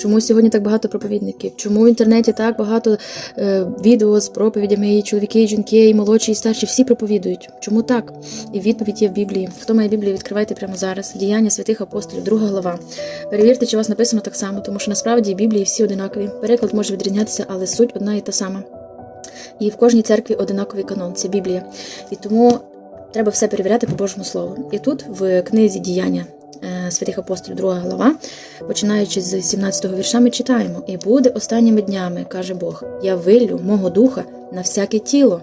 Чому сьогодні так багато проповідників? Чому в інтернеті так багато е, відео з проповідями, і чоловіки, і жінки, і молодші, і старші, всі проповідують? Чому так? І відповідь є в Біблії. Хто має Біблію, відкривайте прямо зараз. Діяння святих апостолів, друга глава. Перевірте, чи у вас написано так само, тому що насправді Біблії всі одинакові. Переклад може відрізнятися, але суть одна і та сама. І в кожній церкві одинаковий канон це Біблія. І тому треба все перевіряти по Божому Слову. І тут в книзі діяння святих апостолів, друга глава, починаючи з 17-го вірша, ми читаємо: І буде останніми днями, каже Бог, я виллю мого духа на всяке тіло.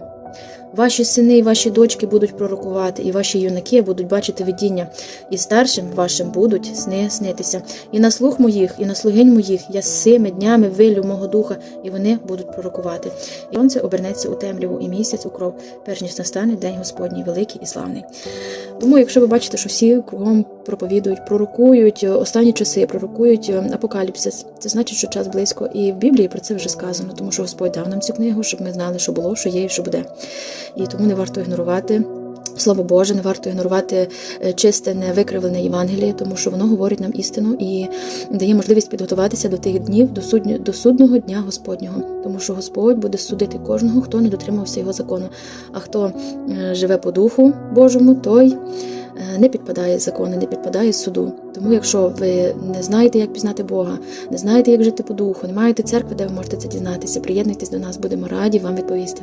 Ваші сини і ваші дочки будуть пророкувати, і ваші юнаки будуть бачити видіння, і старшим вашим будуть сни снитися. І на слух моїх, і на слугинь моїх я з цими днями вилю мого духа, і вони будуть пророкувати. І сонце обернеться у темряву, і місяць у кров, перш ніж настане день Господній, великий і славний. Тому, якщо ви бачите, що всі кругом проповідують, пророкують е, останні часи, пророкують е, апокаліпсис, це значить, що час близько. І в Біблії про це вже сказано, тому що Господь дав нам цю книгу, щоб ми знали, що було, що є і що буде. І тому не варто ігнорувати. Слово Боже, не варто ігнорувати е, чисте, невикривлене Євангеліє, тому що воно говорить нам істину і дає можливість підготуватися до тих днів, до, судня, до судного дня Господнього, тому що Господь буде судити кожного, хто не дотримався його закону. А хто е, живе по духу Божому, той е, не підпадає закону, не підпадає суду. Тому, якщо ви не знаєте, як пізнати Бога, не знаєте, як жити по духу, не маєте церкви, де ви можете це дізнатися, приєднуйтесь до нас, будемо раді вам відповісти.